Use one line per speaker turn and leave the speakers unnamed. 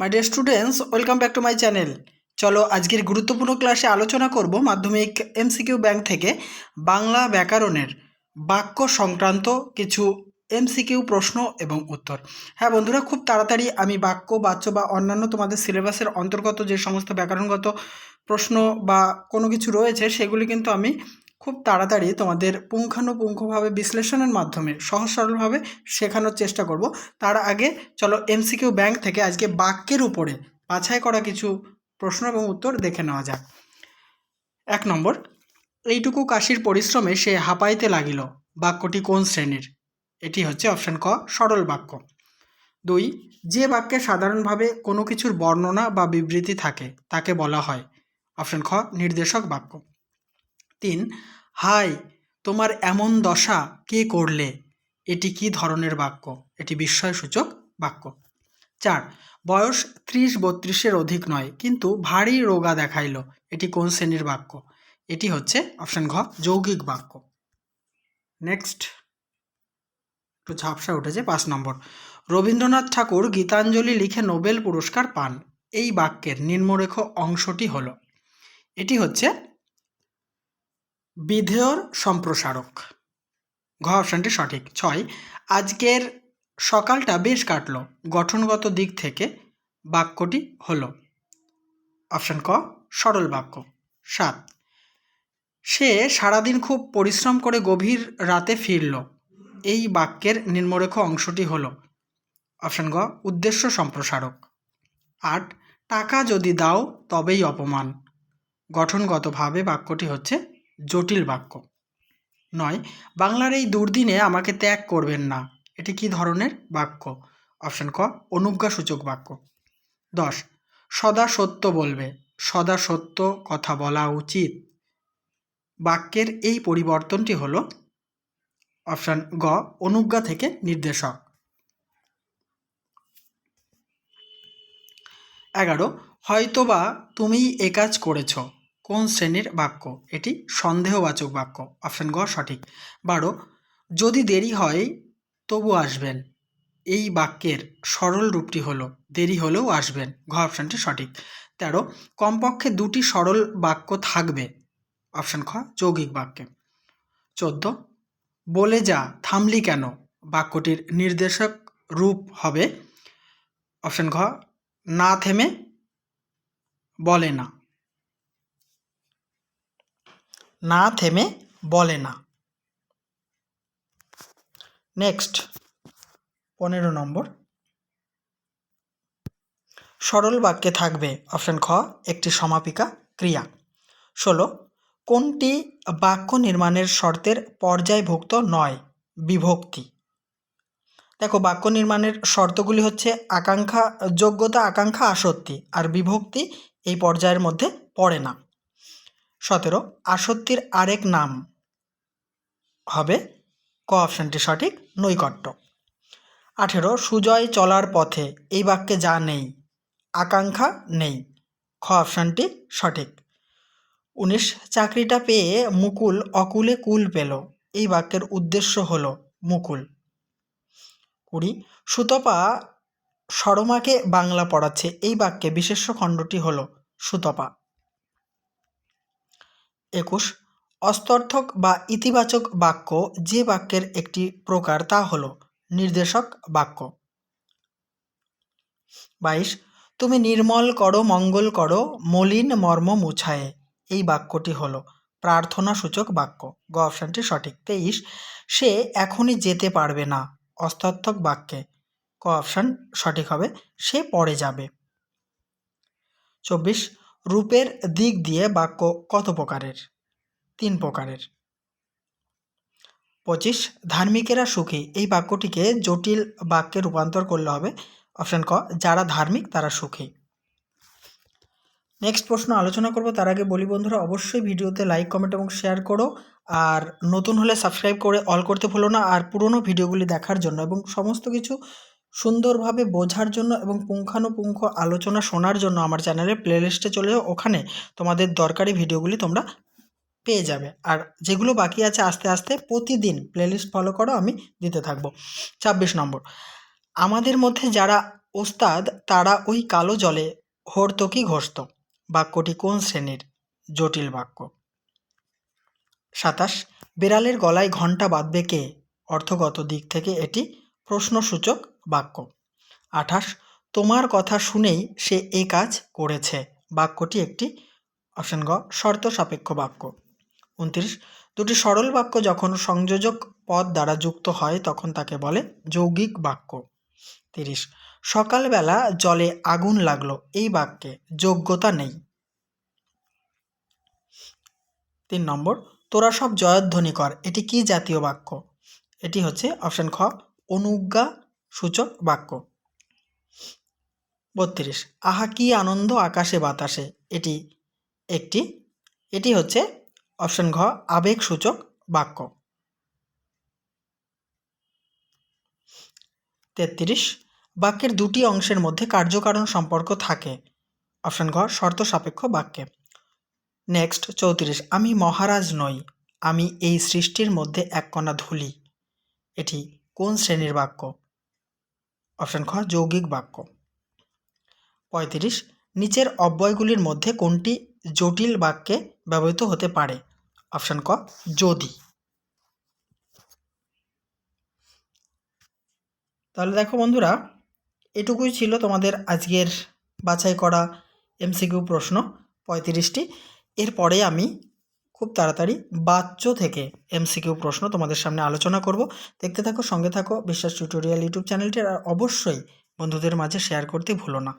My dear students welcome back to my channel চলো আজকের গুরুত্বপূর্ণ ক্লাসে আলোচনা করব মাধ্যমিক এমসিকিউ ব্যাংক থেকে বাংলা ব্যাকরণের বাক্য সংক্রান্ত কিছু এমসিকিউ প্রশ্ন এবং উত্তর। হ্যাঁ বন্ধুরা, খুব তাড়াতাড়ি আমি বাক্য, বাচ্য বা অন্যান্য তোমাদের সিলেবাসের অন্তর্গত যে সমস্ত ব্যাকরণগত প্রশ্ন বা কোনো কিছু রয়েছে, সেগুলি কিন্তু আমি খুব তাড়াতাড়ি তোমাদের পুঙ্খানুপুঙ্খভাবে বিশ্লেষণের মাধ্যমে সহজ সরলভাবে শেখানোর চেষ্টা করব। তার আগে চলো এমসিকিউ ব্যাংক থেকে আজকে বাক্যের উপরে বাছাই করা কিছু প্রশ্ন এবং উত্তর দেখে নেওয়া যাক। এক নম্বর, এইটুকু কাশির পরিশ্রমে সে হাঁপাইতে লাগিল। বাক্যটি কোন শ্রেণির? এটি হচ্ছে অপশান ক, সরল বাক্য। দুই, যে বাক্যে সাধারণভাবে কোনো কিছুর বর্ণনা বা বিবৃতি থাকে, তাকে বলা হয়। অপশান খ, নির্দেশক বাক্য। তিন হাই তোমার এমন দশা কে করলে? এটি কি ধরনের বাক্য? এটি বিস্ময়সূচক বাক্য। চার, বয়স ত্রিশ বত্রিশের অধিক নয়, কিন্তু ভারী রোগা দেখাইল। এটি কোন শ্রেণির বাক্য? এটি হচ্ছে অপশান ঘ, যৌগিক বাক্য। নেক্সট। একটু ঝাপসা উঠেছে পাঁচ নম্বর। রবীন্দ্রনাথ ঠাকুর গীতাঞ্জলি লিখে নোবেল পুরস্কার পান। এই বাক্যের নিম্নরেখ অংশটি হলো, এটি হচ্ছে বিধেয়র সম্প্রসারক। ঘ অপশানটি সঠিক। ছয়, আজকের সকালটা বেশ কাটলো। গঠনগত দিক থেকে বাক্যটি হলো। অপশান ক, সরল বাক্য। সাত, সে সারাদিন খুব পরিশ্রম করে গভীর রাতে ফিরল। এই বাক্যের নিম্নরেখ অংশটি হল। অপশান গ, উদ্দেশ্য সম্প্রসারক। আট, টাকা যদি দাও তবেই অপমান। গঠনগতভাবে বাক্যটি হচ্ছে জটিল বাক্য। নয়, বাংলার এই দুর্দিনে আমাকে ত্যাগ করবেন না। এটি কি ধরনের বাক্য? অপশান ক, অনুজ্ঞাসূচক বাক্য। দশ, সদা সত্য বলবে। সদা সত্য কথা বলা উচিত। বাক্যের এই পরিবর্তনটি হল অপশান গ, অনুজ্ঞা থেকে নির্দেশক। এগারো, হয়তোবা তুমি এ কাজ করেছ। কোন শ্রেণির বাক্য? এটি সন্দেহবাচক বাক্য। অপশান গ, সঠিক। বারো, যদি দেরি হয়, তবু আসবেন। এই বাক্যের সরল রূপটি হলো, দেরি হলেও আসবেন। ঘ, অপশানটি সঠিক। তেরো, কমপক্ষে দুটি সরল বাক্য থাকবে। অপশান খ, যৌগিক বাক্যে। চোদ্দ, বলে যা, থামলি কেন? বাক্যটির নির্দেশক রূপ হবে। অপশান ঘ, না থেমে বলে না। না থেমে বলে না। নেক্সট, পনেরো নম্বর। সরল বাক্যে থাকবে অপশান খ, একটি সমাপিকা ক্রিয়া। ষোলো, কোনটি বাক্য নির্মাণের শর্তের পর্যায়ভুক্ত নয়, বিভক্তি? দেখো, বাক্য নির্মাণের শর্তগুলি হচ্ছে আকাঙ্ক্ষা, যোগ্যতা, আকাঙ্ক্ষা, আসক্তি। আর বিভক্তি এই পর্যায়ের মধ্যে পড়ে না। সতেরো। আসক্তির আরেক নাম হবে ক অপশানটি সঠিক? নৈকট্য। আঠেরো, সুজয় চলার পথে, এই বাক্যে যা নেই, আকাঙ্ক্ষা নেই, খ অপশানটি সঠিক। উনিশ, চাকরিটা পেয়ে মুকুল অকুলে কুল পেল, এই বাক্যের উদ্দেশ্য হল মুকুল। কুড়ি, সুতপা সরমাকে বাংলা পড়াচ্ছে, এই বাক্যে বিশেষ্য খণ্ডটি হল সুতপা। একুশ, অস্তর্থক বা ইতিবাচক বাক্য যে বাক্যের একটি প্রকার তা হল নির্দেশক বাক্য। বাইশ, তুমি নির্মল করো, মঙ্গল করো, মলিন মর্ম মুছায়ে। এই বাক্যটি হল প্রার্থনা সূচক বাক্য। গ অপশানটি সঠিক। তেইশ, সে এখনই যেতে পারবে না অস্তর্থক বাক্যে। ক অপশান সঠিক হবে, সে পরে যাবে। চব্বিশ রূপের দিক দিয়ে বাক্য কত প্রকারের? তিন প্রকারের। পঁচিশ, ধার্মিকেরা সুখী। এই বাক্যটিকে জটিল বাক্যে রূপান্তর করলে হবে। অপশান ক, যারা ধার্মিক, তারা সুখী। নেক্সট প্রশ্ন আলোচনা করব। তার আগে বলি বন্ধুরা, অবশ্যই ভিডিওতে লাইক, কমেন্ট এবং শেয়ার করো। আর নতুন হলে সাবস্ক্রাইব করে অল করতে ভুলো না। আর পুরনো ভিডিওগুলি দেখার জন্য এবং সমস্ত কিছু সুন্দরভাবে বোঝার জন্য এবং পুঙ্খানুপুঙ্খ আলোচনা শোনার জন্য আমার চ্যানেলের প্লেলিস্টে চলে যাও ওখানে তোমাদের দরকারি ভিডিওগুলি তোমরা পেয়ে যাবে। আর যেগুলো বাকি আছে আস্তে আস্তে প্রতিদিন প্লেলিস্ট ফলো করো, আমি দিতে থাকব। ছাব্বিশ নম্বর। আমাদের মধ্যে যারা ওস্তাদ, তারা ওই কালো জলে হর্তকি ঘষত। বাক্যটি কোন শ্রেণির? জটিল বাক্য। সাতাশ। বিড়ালের গলায় ঘণ্টা বাঁধবে কে? অর্থগত দিক থেকে এটি প্রশ্নসূচক বাক্য। আঠাশ, তোমার কথা শুনেই সে এ কাজ করেছে। বাক্যটি একটি অপশন গ, শর্ত সাপেক্ষ বাক্য। উনত্রিশ, দুটি সরল বাক্য যখন সংযোজক পদ দ্বারা যুক্ত হয়, তখন তাকে বলে যৌগিক বাক্য। তিরিশ, সকালবেলা জলে আগুন লাগল, এই বাক্যে যোগ্যতা নেই। তিন নম্বর, তোরা সব জয়ধ্বনি কর, এটি কি জাতীয় বাক্য? এটি হচ্ছে অপশন খ, অনুজ্ঞা সূচক বাক্য। বত্রিশ, আহা কি আনন্দ আকাশে বাতাসে? এটি একটি, এটি হচ্ছে অপশন ঘ, আবেগ সূচক বাক্য। তেত্রিশ, বাক্যের দুটি অংশের মধ্যে কার্যকারণ সম্পর্ক থাকে। অপশন ঘ, শর্ত সাপেক্ষ বাক্যে। নেক্সট, চৌত্রিশ, আমি মহারাজ নই, আমি এই সৃষ্টির মধ্যে এক কণা ধুলি। এটি কোন শ্রেণির বাক্য? অপশন খ, যৌগিক বাক্য। পঁয়ত্রিশ, নিচের অব্যয়গুলির মধ্যে কোনটি জটিল বাক্যে ব্যবহৃত হতে পারে? অপশন ক, যদি। তাহলে দেখো বন্ধুরা, এটুকুই ছিল তোমাদের আজকের বাছাই করা এমসিকিউ প্রশ্ন পঁয়ত্রিশটি। এরপরে আমি খুব তাড়াতাড়ি বাচ্চ থেকে এমসিকিউ প্রশ্ন তোমাদের সামনে আলোচনা করব। দেখতে থাকো, সঙ্গে থাকো, বিশ্বাস টিউটোরিয়াল ইউটিউব চ্যানেলটি আর অবশ্যই বন্ধুদের মাঝে শেয়ার করতে ভুলো না।